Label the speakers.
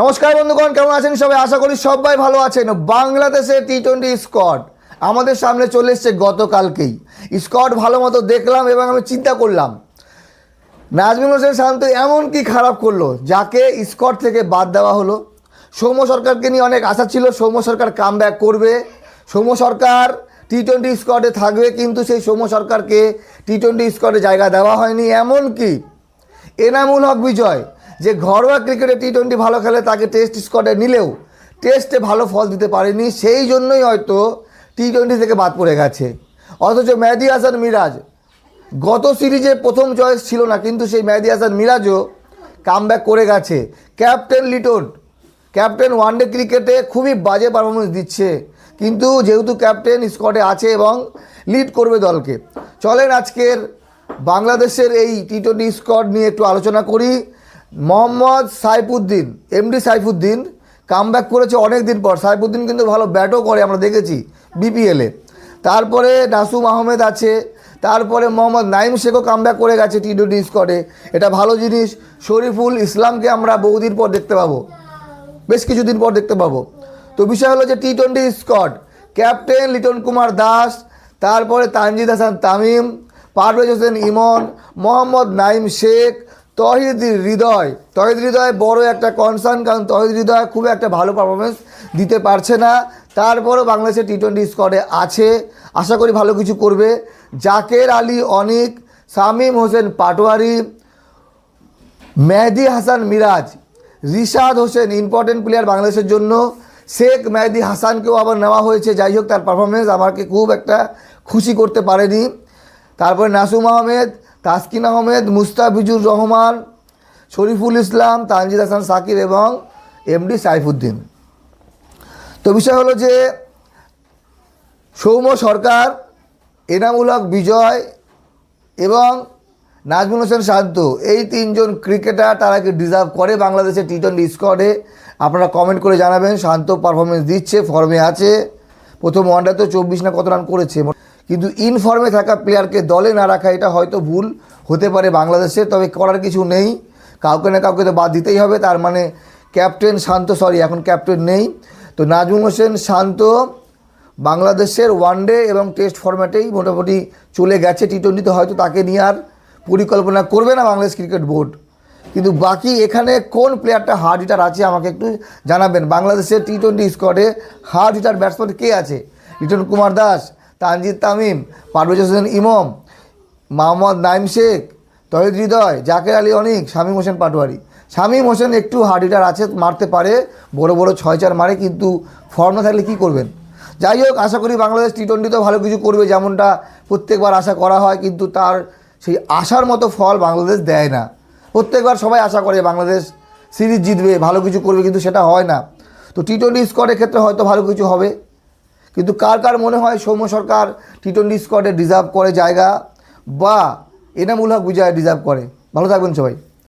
Speaker 1: নমস্কার বন্ধুগণ, কেমন আছেন সবাই? আশা করি সবাই ভালো আছেন। বাংলাদেশের টি টোয়েন্টি স্কোয়াড আমাদের সামনে চলে এসছে গতকালকেই। স্কোয়াড ভালো মতো দেখলাম এবং আমি চিন্তা করলাম, নাজমুল হোসেন শান্ত এমন কি খারাপ করল? যাকে স্কট থেকে বাদ দেওয়া হলো। সৌম্য সরকারকে নিয়ে অনেক আশা ছিল, সৌম্য সরকার কাম করবে। সৌম্য সরকার টি টোয়েন্টি স্কোয়াডে থাকবে, কিন্তু সেই সৌম্য সরকারকে টি টোয়েন্টি স্কোয়াডে জায়গা দেওয়া হয়নি। এমন কি এনামুল হক বিজয় যে ঘরোয়া ক্রিকেটে টি টোয়েন্টি ভালো খেলে তাকে টেস্ট স্কোয়াডে নিলেও টেস্টে ভালো ফল দিতে পারেনি, সেই জন্যই হয়তো টি টোয়েন্টি থেকে বাদ পড়ে গেছে। অথচ মেহেদি হাসান মিরাজ, গত সিরিজে প্রথম চয়েস ছিল না, কিন্তু সেই মেহেদি হাসান মিরাজও কাম করে গেছে। ক্যাপ্টেন লিটন, ক্যাপ্টেন ওয়ানডে ক্রিকেটে খুবই বাজে পারফরমেন্স দিচ্ছে, কিন্তু যেহেতু ক্যাপ্টেন স্কোয়াডে আছে এবং লিড করবে দলকে। চলেন আজকের বাংলাদেশের এই টি টোয়েন্টি স্কোয়াড নিয়ে একটু আলোচনা করি। মোহাম্মদ সাইফুদ্দিন এমডি সাইফুদ্দিন কাম করেছে অনেক দিন পর। সাইফুদ্দিন কিন্তু ভালো ব্যাটও করে, আমরা দেখেছি বিপিএলে তারপরে নাসুম আহমেদ আছে, তারপরে মোহাম্মদ নাইম শেখও কাম করে গেছে টি টোয়েন্টি স্কোয়াডে এটা ভালো জিনিস, শরীফুল ইসলামকে আমরা বহুদিন পর দেখতে পাবো। বেশ কিছুদিন পর দেখতে পাবো। তো বিষয় হলো যে T twenty squad captain Liton Kumar Das, তারপরে তানজিদ হাসান তামিম, পারভেজ হোসেন ইমন, মোহাম্মদ নাইম শেখ তহিদ হৃদয় তহিদ হৃদয় বড় একটা কনসার্ন কারণ তহিদ হৃদয় খুব একটা ভালো পারফরমেন্স দিতে পারছে না। তারপরও বাংলাদেশের টি টোয়েন্টি স্কোয়াডে আছে। আশা করি ভালো কিছু করবে। জাকের আলী, অনিক, শামীম হোসেন পাটোয়ারি, মেহেদি হাসান মিরাজ, রিশাদ হোসেন ইম্পর্টেন্ট প্লেয়ার বাংলাদেশের জন্য। শেখ মেহেদি হাসানকেও আবার নেওয়া হয়েছে। যাই হোক, তার পারফরমেন্স আমাকে খুব একটা খুশি করতে পারেনি। তারপরে নাসুম আহমেদ তাসকিন আহমেদ, মুস্তাফিজুর রহমান, শরীফুল ইসলাম, তানজিদ হাসান সাকিব এবং এমডি সাইফুদ্দিন। তো বিষয় হলো যে, সৌম্য সরকার এনামুল হক বিজয় এবং নাজমুল হোসেন শান্ত, এই তিনজন ক্রিকেটার তারা কি ডিজার্ভ করে বাংলাদেশের টি টোয়েন্টি স্কোয়াডে? আপনারা কমেন্ট করে জানাবেন। শান্ত পারফরমেন্স দিচ্ছে ফর্মে আছে। প্রথম ওয়ানডাতে চব্বিশ না কত রান করেছে? কিন্তু ইনফর্মে থাকা প্লেয়ারকে দলে না রাখা, এটা হয়তো ভুল হতে পারে বাংলাদেশের তবে করার কিছু নেই। কাউকে না কাউকে তো বাদ দিতেই হবে, তার মানে ক্যাপ্টেন শান্ত সরি এখন ক্যাপ্টেন নেই। তো নাজমুল হোসেন শান্ত, বাংলাদেশের ওয়ানডে এবং টেস্ট ফরম্যাটেই মোটামুটি চলে গেছে টি টোয়েন্টিতে হয়তো তাকে নিয়ে আর পরিকল্পনা করবে না বাংলাদেশ ক্রিকেট বোর্ড কিন্তু বাকি এখানে কোন প্লেয়ারটা হার্ড হিটার আছে, আমাকে একটু জানাবেন। বাংলাদেশের টি টোয়েন্টি স্কোয়াডে হার্ড হিটার ব্যাটসম্যান কে আছে? লিটন কুমার দাস তানজিদ তামিম, পারভেজ হোসেন ইমম মোহাম্মদ নাইম শেখ, তহিদ হৃদয়, জাকের আলী অনিক, শামীম হোসেন পাটোয়ারি। শামীম হোসেন একটু হার্ড হিটার আছে, মারতে পারে, বড় বড় ছয় চার মারে, কিন্তু ফর্ম না থাকলে কী করবেন? যাই হোক, আশা করি বাংলাদেশ টি টোয়েন্টিতেও ভালো কিছু করবে, যেমনটা প্রত্যেকবার আশা করা হয়, কিন্তু তার সেই আশার মতো ফল বাংলাদেশ দেয় না। প্রত্যেকবার সবাই আশা করে বাংলাদেশ সিরিজ জিতবে, ভালো কিছু করবে, কিন্তু সেটা হয় না। তো টি টোয়েন্টি স্কোয়াডের ক্ষেত্রে হয়তো ভালো কিছু হবে। কিন্তু কার কার মনে হয় সৌম্য সরকার টি টোয়েন্টি স্কোয়াডে ডিজার্ভ করে জায়গা? বা এনামুল হক বিজয় ডিজার্ভ করে? ভালো থাকবেন সবাই।